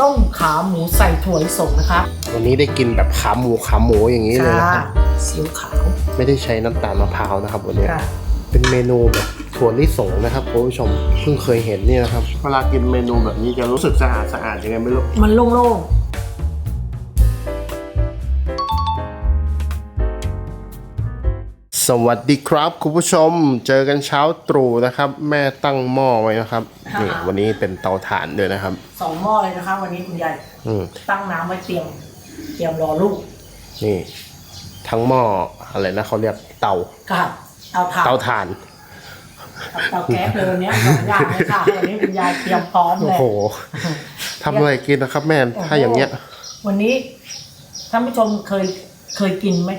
ต้มขาหมูใส่ถั่วลิสงนะคะวันนี้ได้กินแบบขาหมูขาหมูอย่างนี้เลยนะครับซีอิ๊วขาวไม่ได้ใช้น้ำตาลมะพร้าวนะครับวันนี้ค่ะเป็นเมนูแบบถั่วลิสงนะครับคุณผู้ชมเพิ่งเคยเห็นนี่นะครับเวลากินเมนูแบบนี้จะรู้สึกสะอาดสะอาดยังไงไม่รู้มันโล่ง สวัสดีครับคุณผู้ชมเจอกันเช้าตรู่นะครับ แม่ตั้งหม้อไว้นะครับนี่วันนี้เป็นเตาถ่านด้วยนะครับๆสองหม้อเลยนะคะวันนี้คุณยายอืมตั้งน้ำไว้เตรียมเตรียมรอลูกนี่ ทั้งหม้ออะไรนะเขาเรียกเตาค่ะเอาถ่านเตาถ่าน กับเตาแก๊สเลยวันนี้สองอย่างเลยค่ะวันนี้คุณยายเตรียมพร้อมโอ้เลย โหทำอะไรกินนะครับ แม่ถ้าอย่างเงี้ย วันนี้ท่านผู้ชมเคยเคยกินไหม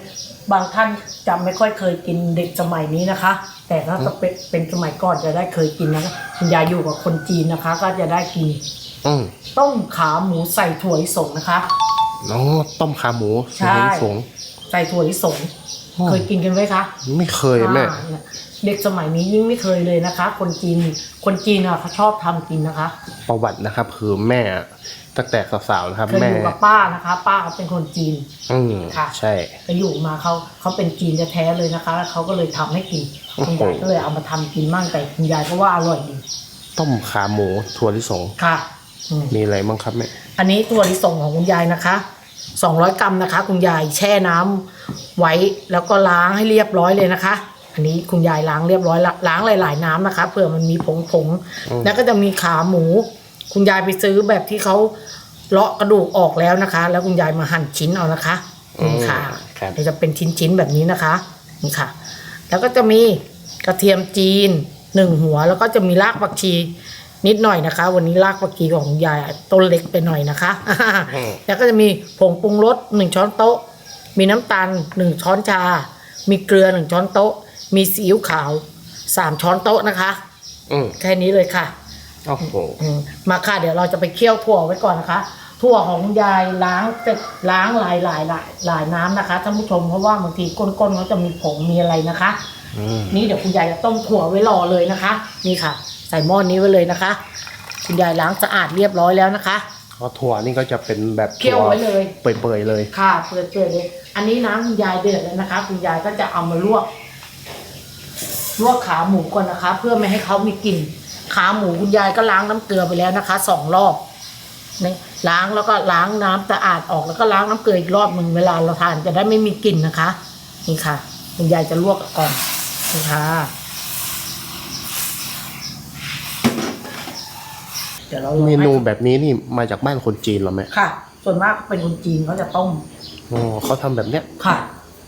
บางท่าน จำไม่ค่อยเคยกินเด็กสมัยนี้นะคะ แต่ถ้าจะเป็นเป็นสมัยก่อนจะได้เคยกินนะคะคุณยายอยู่กับคนจีนนะคะ ก็จะได้กินอืมต้มขาหมูใส่ถั่วลิสงนะคะ อ๋อต้มขาหมูใช่สง ใส่ถั่วลิสงอ๋อเคยกินกันไหมคะไม่เคยแม่ อ่าเนี่ยเด็กสมัยนี้ยิ่งไม่เคยเลยนะคะ คนจีนคนจีนอะเขาชอบทำกินนะคะ ประวัตินะครับคือแม่ ตั้งแต่สาวๆนะครับ เคยแม่ อยู่กับป้านะคะ ป้าเขาเป็นคนจีน อืมค่ะ ใช่ ไปอยู่มาเขาเขาเป็นจีนแท้ๆเลยนะคะแล้วเขาก็เลยทำให้กินโอ้คุณโหยายก็เลยเอามาทำกินมั่งแต่คุณยายก็ว่าอร่อยดีต้มขาหมูถั่วลิสง ค่ะอืมมีอะไรบ้างครับแม่ อันนี้ถั่วลิสงของคุณยายนะคะ200กรัมนะคะ คุณยายแช่น้ำไว้แล้วก็ล้างให้เรียบร้อยเลยนะคะ อันนี้คุณยายล้างเรียบร้อยละล้างหลาย ๆ น้ำนะคะเผื่อมันมีผงผงๆแล้วก็จะมีขาหมู คุณยายไปซื้อแบบที่เขาเลาะกระดูกออกแล้วนะคะ แล้วคุณยายมาหั่นชิ้นเอานะคะนี่ค่ะครับเดี๋ยวจะเป็นชิ้นๆแบบนี้นะคะนี่ค่ะ แล้วก็จะมีกระเทียมจีนหนึ่งหัว แล้วก็จะมีรากผักชีนิดหน่อยนะคะ วันนี้รากผักชีของคุณยายต้นเล็กไปหน่อยนะคะ แล้วก็จะมีผงปรุงรสหนึ่งช้อนโต๊ะ มีน้ำตาลหนึ่งช้อนชา มีเกลือหนึ่งช้อนโต๊ะ มีซีอิ๊วขาวสามช้อนโต๊ะนะคะอืมแค่นี้เลยค่ะ โอ้โหอืมมาค่ะ เดี๋ยวเราจะไปเคี่ยวถั่วไว้ก่อนนะคะ ถั่วของคุณยายล้างเสร็จล้างหลายหลายหลายหลายน้ำนะคะท่านผู้ชมเพราะว่าบางทีก้นๆเขาจะมีผงมีอะไรนะคะ อืมนี่เดี๋ยวคุณยายจะต้มถั่วไว้รอเลยนะคะ นี่ค่ะ ใส่หม้อนนี้ไว้เลยนะคะ คุณยายล้างสะอาดเรียบร้อยแล้วนะคะ เพราะถั่วนี่ก็จะเป็นแบบเคี่ยวไว้เลย เปื่อยๆเลย ค่ะเปื่อยๆเลย อันนี้น้ำคุณยายเดือดแล้วนะคะ คุณยายก็จะเอามาลวก ลวกขาหมูก่อนนะคะ เพื่อไม่ให้เขามีกลิ่น ขาหมูคุณยายก็ล้างน้ำเกลือไปแล้วนะคะสองรอบนี่ล้างแล้วก็ล้างน้ำสะอาดออกแล้วก็ล้างน้ำเกลืออีกรอบหนึ่งเวลาเราทานจะได้ไม่มีกลิ่นนะคะ นี่ค่ะ คุณยายจะลวกก่อนนี่ค่ะเดี๋ยวเราลองเมให้นูแบบนี้นี่มาจากบ้านคนจีนเหรอแม่ค่ะ ส่วนมากเป็นคนจีนเขาจะต้มอ๋อเขาทำแบบเนี้ยค่ะ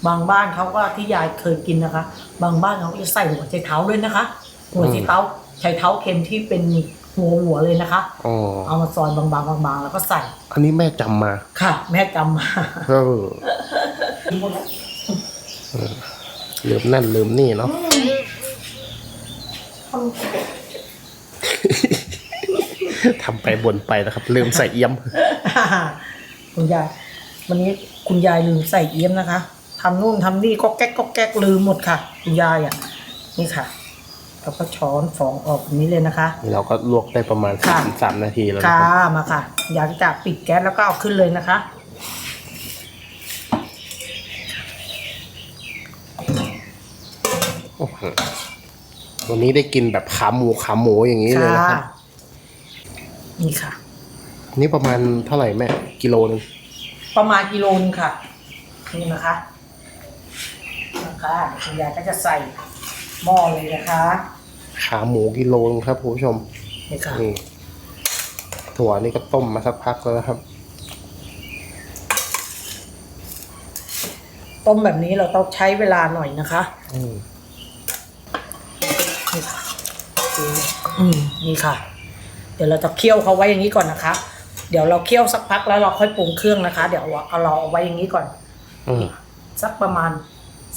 บางบ้านเขาก็ที่ยายเคยกินนะคะ บางบ้านเขาก็จะใส่หัวไชเท้าด้วยนะคะ หัวไชเท้า ไชเท้าเค็มที่เป็นหัวหัวเลยนะคะ อ๋อ เอามาซอยบางๆบางๆแล้วก็ใส่ อันนี้แม่จำมาค่ะ แม่จำมาเออลืมนั่นลืมนี่เนาะทำไปบนไปนะครับ ลืมใส่เอี้ยม คุณยาย วันนี้คุณยายลืมใส่เอี้ยมนะคะทำนู่นทำนี่ก็แก๊กก็แก๊กลืมหมดค่ะ คุณยายอะ นี่ค่ะ แล้วก็ช้อนฟองออกแบบนี้เลยนะคะนี่เราก็ลวกได้ประมาณค่ะ สามสามนาทีแล้วนะค่ะครับมาค่ะ อยากจะปิดแก๊สแล้วก็เอาขึ้นเลยนะคะ โอ้โหวันนี้ได้กินแบบขาหมูขาหมูอย่างนี้เลยนะครับ นี่ค่ะ นี่ประมาณเท่าไหร่แม่กิโลนึงประมาณกิโลนึงค่ะ นี่นะคะนะคะคุณยายก็จะใส่หม้อเลยนะคะ ขาหมูกิโลนึงครับคุณผู้ชมนี่ค่ะนี่ถั่วนี่ก็ต้มมาสักพักแล้วนะครับ ต้มแบบนี้เราต้องใช้เวลาหน่อยนะคะอืมนี่ค่ะอืมนี่ค่ะ เดี๋ยวเราจะเคี่ยวเขาไว้อย่างนี้ก่อนนะคะ เดี๋ยวเราเคี่ยวสักพักแล้วเราค่อยปรุงเครื่องนะคะ เดี๋ยวเอาเราเอาไว้อย่างนี้ก่อนอืมสักประมาณ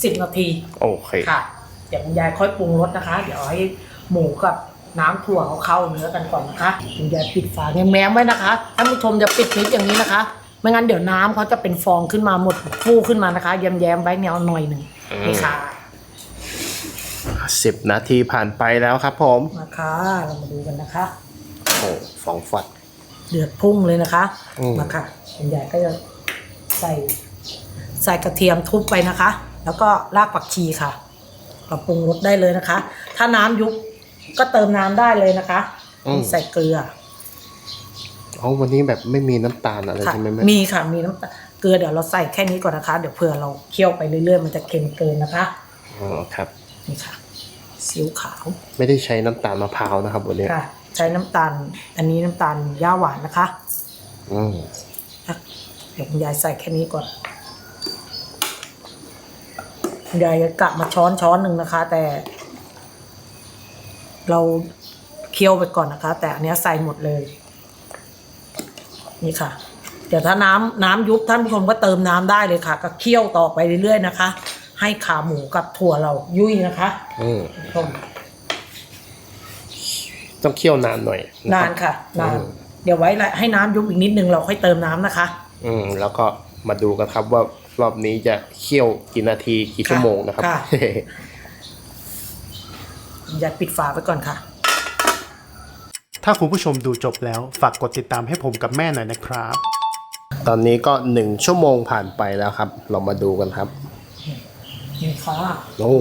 สิบนาที โอเคค่ะ เดี๋ยวคุณยายค่อยปรุงรสนะคะ เดี๋ยวให้ หมูกับน้ำถั่วเขาเข้าเนื้อกันก่อนนะคะคุณยายปิดฝาแง้มๆไว้นะคะท่านผู้ชมจะปิดมิดอย่างนี้นะคะ ไม่งั้นเดี๋ยวน้ำเขาจะเป็นฟองขึ้นมาหมดฟูขึ้นมานะคะ แย้มๆไว้แนวหน่อยหนึ่งอืมนี่ค่ะสิบนาทีผ่านไปแล้วครับผมมาค่ะเรามาดูกันนะคะโอ้ฟองฟัดเดือดพุ่งเลยนะคะอืมมาค่ะคุณยายก็จะใส่ใส่กระเทียมทุบไปนะคะ แล้วก็รากผักชีค่ะเราปรุงรสได้เลยนะคะ ถ้าน้ำยุบ ก็เติมน้ำได้เลยนะคะอืม ใส่เกลืออ๋อวันนี้แบบไม่มีน้ำตาลอะไรค่ะใช่ไหมแม่มีค่ะมีน้ำตาลเกลือเดี๋ยวเราใส่แค่นี้ก่อนนะคะ เดี๋ยวเผื่อเราเคี่ยวไปเรื่อยๆมันจะเค็มเกินนะคะ อ๋อครับ นี่ค่ะซีอิ๊วขาว ไม่ได้ใช้น้ำตาลมะพร้าวนะครับวันนี้ค่ะ ใช้น้ำตาล อันนี้น้ำตาลย่าหวานนะคะ อืมเดี๋ยวคุณยายใส่แค่นี้ก่อนคุณยายจะกะมาช้อนช้อนหนึ่งนะคะ แต่ เราเคี่ยวไปก่อนนะคะ แต่อันเนี้ยใส่หมดเลย นี่ค่ะ เดี๋ยวถ้าน้ำน้ำยุบท่านผู้ชมก็เติมน้ำได้เลยค่ะ ก็เคี่ยวต่อไปเรื่อยๆนะคะ ให้ขาหมูกับถั่วเรายุ่ยนะคะอืมคุณผู้ชมต้องเคี่ยวนานหน่อยนานค่ะนานอืมเดี๋ยวไว้ละให้น้ำยุบอีกนิดนึงเราค่อยเติมน้ำนะคะ อืมแล้วก็มาดูกันครับว่ารอบนี้จะเคี่ยวกี่นาทีกี่ชั่วโมงนะครับค่ะ อย่าปิดฝาไปก่อนค่ะ ถ้าคุณผู้ชมดูจบแล้ว ฝากกดติดตามให้ผมกับแม่หน่อยนะครับ ตอนนี้ก็หนึ่งชั่วโมงผ่านไปแล้วครับ เรามาดูกันครับนี่ค่ะโอ้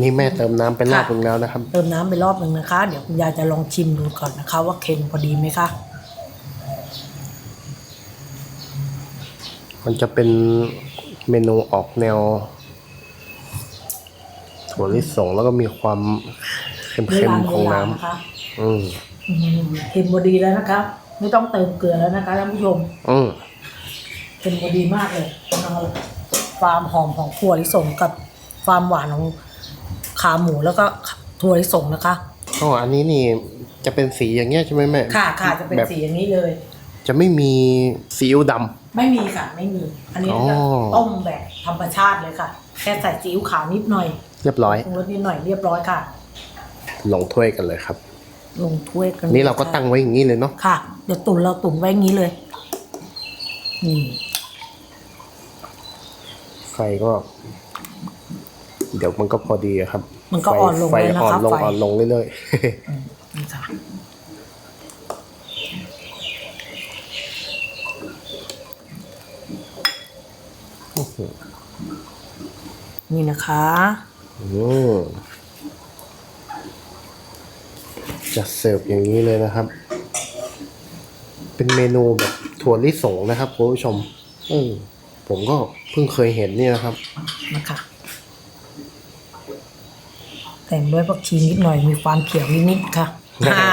นี่แม่เติมน้ำไปรอบนึงแล้วนะครับ เติมน้ำไปรอบหนึ่งนะคะ เดี๋ยวคุณยายจะลองชิมดูก่อนนะคะ ว่าเค็มพอดีไหมคะ มันจะเป็นเมนูออกแนว ถั่วลิสงแล้วก็มีความเค็มๆของน้นะคะำอืมอืมเค็มพอดีแล้วนะคะไม่ต้องเติมเกลือแล้วนะคะท่านผู้ชม อืมเค็มพอดีมากเลยเอาความหอมของถั่วลิสงกับความหวานของขาหมูแล้วก็ถั่วลิสงนะคะอ๋ออันนี้นี่จะเป็นสีอย่างเงี้ยใช่ไหมแม่ค่ะค่ะจะเป็นแบบสีอย่างนี้เลย จะไม่มีซีอิ๊วดไม่มีค่ะไม่มี อันนี้จะอ๋อต้มแบบธรรมชาติเลยค่ะ แค่ใส่ซีอิ๊วขาวนิดหน่อยำ เรียบร้อย ปรุงรสนิดหน่อยเรียบร้อยค่ะ ลงถ้วยกันเลยครับ ลงถ้วยกันนี่เราก็ตั้งไว้อย่างนี้เลยเนาะค่ะ เดี๋ยวตุ๋นเราตุ๋นไว้อย่างนี้เลยนี่ไฟก็ เดี๋ยวมันก็พอดีอะครับมันก็อ่อนลงไฟเลยนะอ่อนคะลงไฟอ่อนลงเรื่อยอืมนี่ค่ะนี่นะคะๆอืม จะเสิร์ฟอย่างนี้เลยนะครับ เป็นเมนูแบบถั่วลิสงนะครับคุณผู้ชมอืมผมก็เพิ่งเคยเห็นเนี่ยนะครับ นะคะ แต่งด้วยผักชีนิดหน่อยมีความเขียวนิดๆค่ะได้อ่า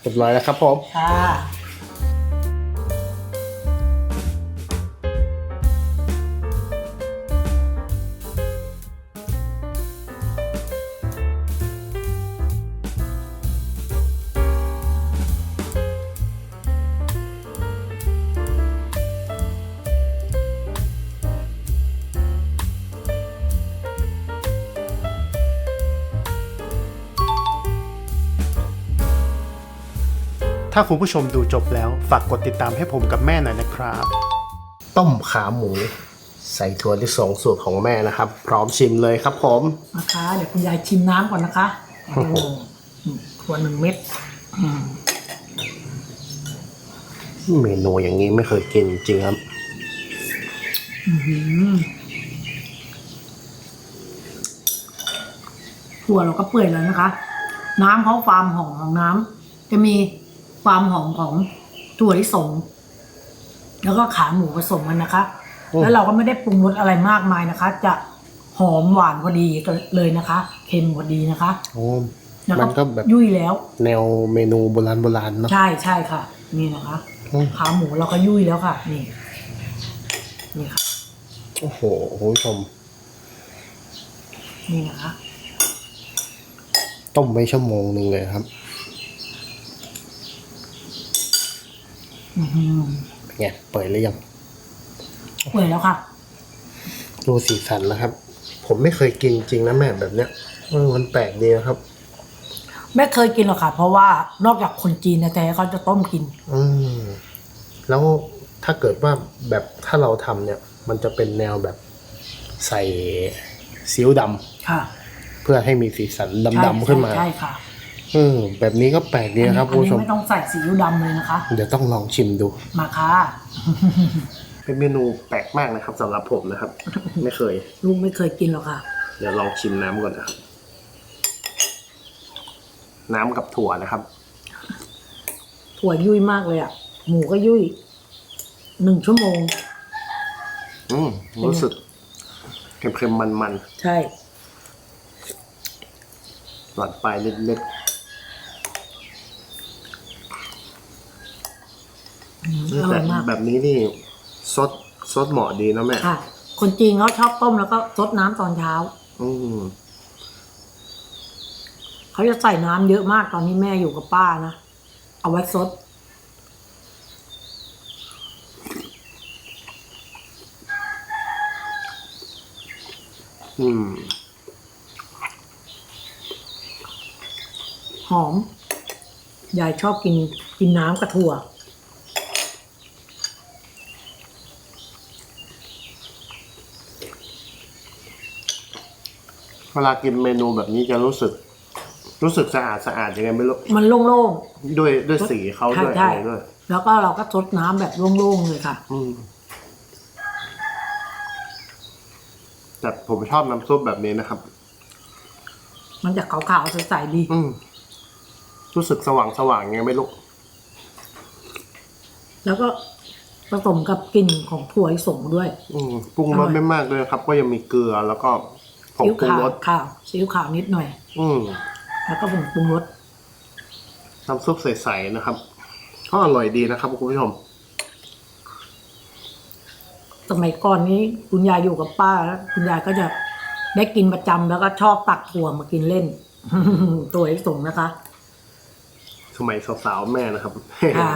เรียบร้อยแล้วครับผมค่ะ ถ้าคุณผู้ชมดูจบแล้วฝากกดติดตามให้ผมกับแม่หน่อยนะครับ ต้มขาหมู ใส่ถั่วลิสงสูตรของแม่นะครับ พร้อมชิมเลยครับผม นะคะเดี๋ยวคุณยายชิมน้ำก่อนนะคะโอ้โหถั่วหนึ่งเม็ดอืมเมนูอย่างนี้ไม่เคยกินจริงๆครับ อื้อหือถั่วเราก็เปื่อยแล้วนะคะ น้ำเขาความหอมของน้ำจะมี ความหอมของถั่วลิสง แล้วก็ขาหมูผสมกันนะคะอืมแล้วเราก็ไม่ได้ปรุงรสอะไรมากมายนะคะ จะหอมหวานพอดีกันเลยนะคะ เค็มพอดีนะคะ โอ้แล้วมันก็แบบยุ่ยแล้ว แนวเมนูโบราณโบราณเนาะ ใช่ใช่ค่ะ นี่นะคะ อืม ขาหมูเราก็ยุ่ยแล้วค่ะ นี่ นี่ค่ะ โอ้โหคุณผู้ชม นี่นะคะ ต้มไว้ชั่วโมงหนึ่งเลยครับ อือหือเป็นไงเปิดหรือยังเปื่อยแล้วค่ะ ดูสีสันนะครับ ผมไม่เคยกินจริงนะแม่แบบเนี้ยเออมันแปลกดีนะครับ ไม่เคยกินหรอกค่ะ เพราะว่านอกจากคนจีนนะแต่เขาจะต้มกิน อืมแล้วถ้าเกิดว่าแบบถ้าเราทำเนี่ย มันจะเป็นแนวแบบใส่ซีอิ๊วดค่ะำเพื่อให้มีสีสันใช่ดำๆขึ้นมา ใช่ใช่ค่ะ เออแบบนี้ก็แปลกดีนะครับอัคุณผู้ชมไม่ต้องใส่ซีอิ๊วดำเลยนะคะ เดี๋ยวต้องลองชิมดู มาค่ะเป็นเมนูแปลกมากนะครับสำหรับผมนะครับ ไม่เคย ลุงไม่เคยกินหรอกค่ะ เดี๋ยวลองชิมน้ำก่อนนะครับ น้ำกับถั่วนะครับ ถั่วยุ่ยมากเลยอะ หมูก็ยุ่ยหนึ่งชั่วโมง อืมรู้สึกเค็มๆมันใช่ๆหวานปลายเล็ก อืมๆอร่แต่อยมากแบบนี้นี่ซดซดเหมาะดีนะแม่ค่ะ คนจีนเขาชอบต้มแล้วก็ซดน้ำตอนเช้า อืมเขาจะใส่น้ำเยอะมากตอนนี้แม่อยู่กับป้านะ เอาไว้ซด อืมหอม ยายชอบกินกินน้ำกับถั่ว วลากินเมนูแบบนี้จะรู้สึก รู้สึกสะอาดสะอาดยังไงไม่รู้มันโล่งด้วยด้วยสีเขาๆใช่ด้วยใช่อะไรด้วยแล้วก็เราก็ซดน้ำแบบโล่งๆเลยค่ะ อืมแต่ผมชอบน้ำซุปแบบนี้นะครับ มันจะขาวๆใสๆดี อืมรู้สึกสว่างสว่างๆไงไม่รู้ แล้วก็ผสมกับกลิ่นของถั่วลิสงด้วย อืมปรุงรสอร่อย ไม่มากเลยครับ ก็ยังมีเกลือแล้วก็ ผงซีอิ๊วปรุงขาวรสขาวซีอิ๊วขาวนิดหน่อย อืมแล้วก็ผงปรุงรสน้ำซุปใสๆนะครับก็อร่อยดีนะครับคุณผู้ชม สมัยก่อนนี้คุณยายอยู่กับป้าแล้วคุณยายก็จะได้กินประจำแล้วก็ชอบตักถั่วมากินเล่น ตัวลิสงนะคะ สมัยสาวๆแม่นะครับค่ะ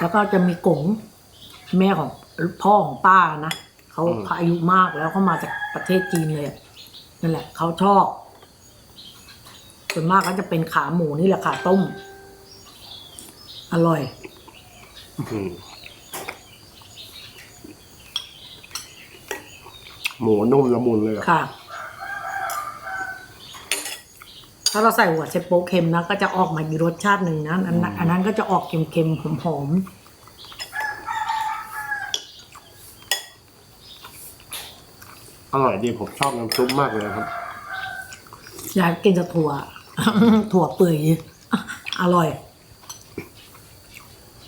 แล้วก็จะมีกงแม่ของพ่อของป้านะเขาอืมเขาอายุมากแล้วเขามาจากประเทศจีนเลย นั่นแหละ เขาชอบ ส่วนมากก็จะเป็นขาหมูนี่แหละค่ะต้ม อร่อยอืมหมูนุ่มละมุนเลยอะค่ะ ถ้าเราใส่หัวเชโป๊กเค็มนะ ก็จะออกมาอีกรสชาติหนึ่งนะอันนั้นอันนั้นก็จะออกเค็มๆหอม อร่อยดีผมชอบน้ำซุปมากเลยครับๆอยากกินจะถั่ว ถั่วเปื่อยอร่อย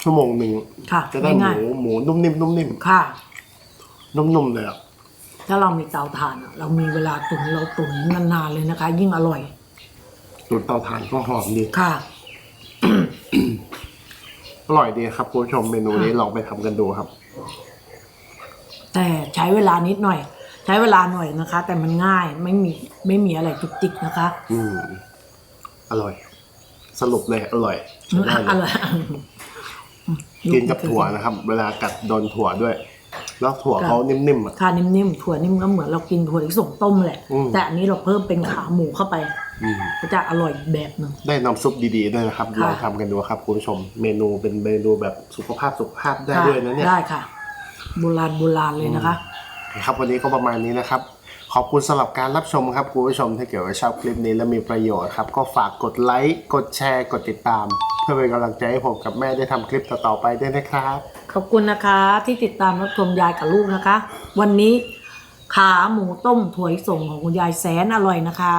ชั่วโมงหนึ่งค่ะจะได้หง่ายมูหมูนุ่มนิ่มนุ่มนิ่มค่ะ นุ่มๆเลยอะถ้าเรามีเตาถ่านอะเรามีเวลาตุ๋นเราตุ๋นนานๆเลยนะคะ ยิ่งอร่อยสูตรเตาถ่านก็หอมดี ค่ะ อร่อยดีครับคุณผู้ชมเมนูนี้ลองไปทำกันดูครับ แต่ใช้เวลานิดหน่อยใช้เวลาหน่อยนะคะ แต่มันง่ายไม่มีไม่มีอะไรจุกจิกนะคะ อืมอร่อย สรุปเลยอร่อยใช้ได้อเลยร่อยกินกับถั่วนะครับ เวลากัดโดนถั่วด้วย แล้วถั่วเขานิ่มๆอะทานนิ่มๆถั่วนิ่มก็เหมือนเรากินถั่วลิสงต้มแหละ อืม แต่อันนี้เราเพิ่มเป็นขาหมูเข้าไป อืม ก็จะอร่อยอีกแบบหนึ่ง ได้น้ำซุปดีๆด้วยนะครับค่ะ ลองทำกันดูครับคุณผู้ชม เมนูเป็นเมนูแบบสุขภาพสุขภาพได้ค่ะด้วยนะเนี่ย ได้ค่ะ โบราณโบราณเลยนะคะ ครับวันนี้ก็ประมาณนี้นะครับ ขอบคุณสำหรับการรับชมครับคุณผู้ชมถ้าเกิดว่าชอบคลิปนี้และมีประโยชน์ครับ ก็ฝากกดไลค์กดแชร์ กดติดตาม เพื่อเป็นกำลังใจให้ผมกับแม่ได้ทำคลิปต่อๆไปด้วยนะครับ ขอบคุณนะคะที่ติดตามรับชมยายกับลูกนะคะ วันนี้ขาหมูต้มถั่วลิสงของคุณยายแสนอร่อยนะคะ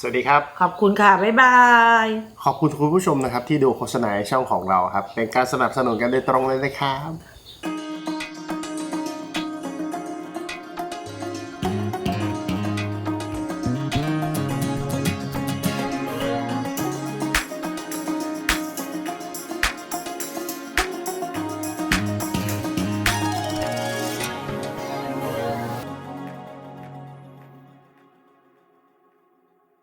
สวัสดีครับ ขอบคุณค่ะ บ๊ายบาย ขอบคุณคุณผู้ชมนะครับที่ดูโฆษณาในช่องของเราครับ เป็นการสนับสนุนกันโดยตรงเลยนะครับ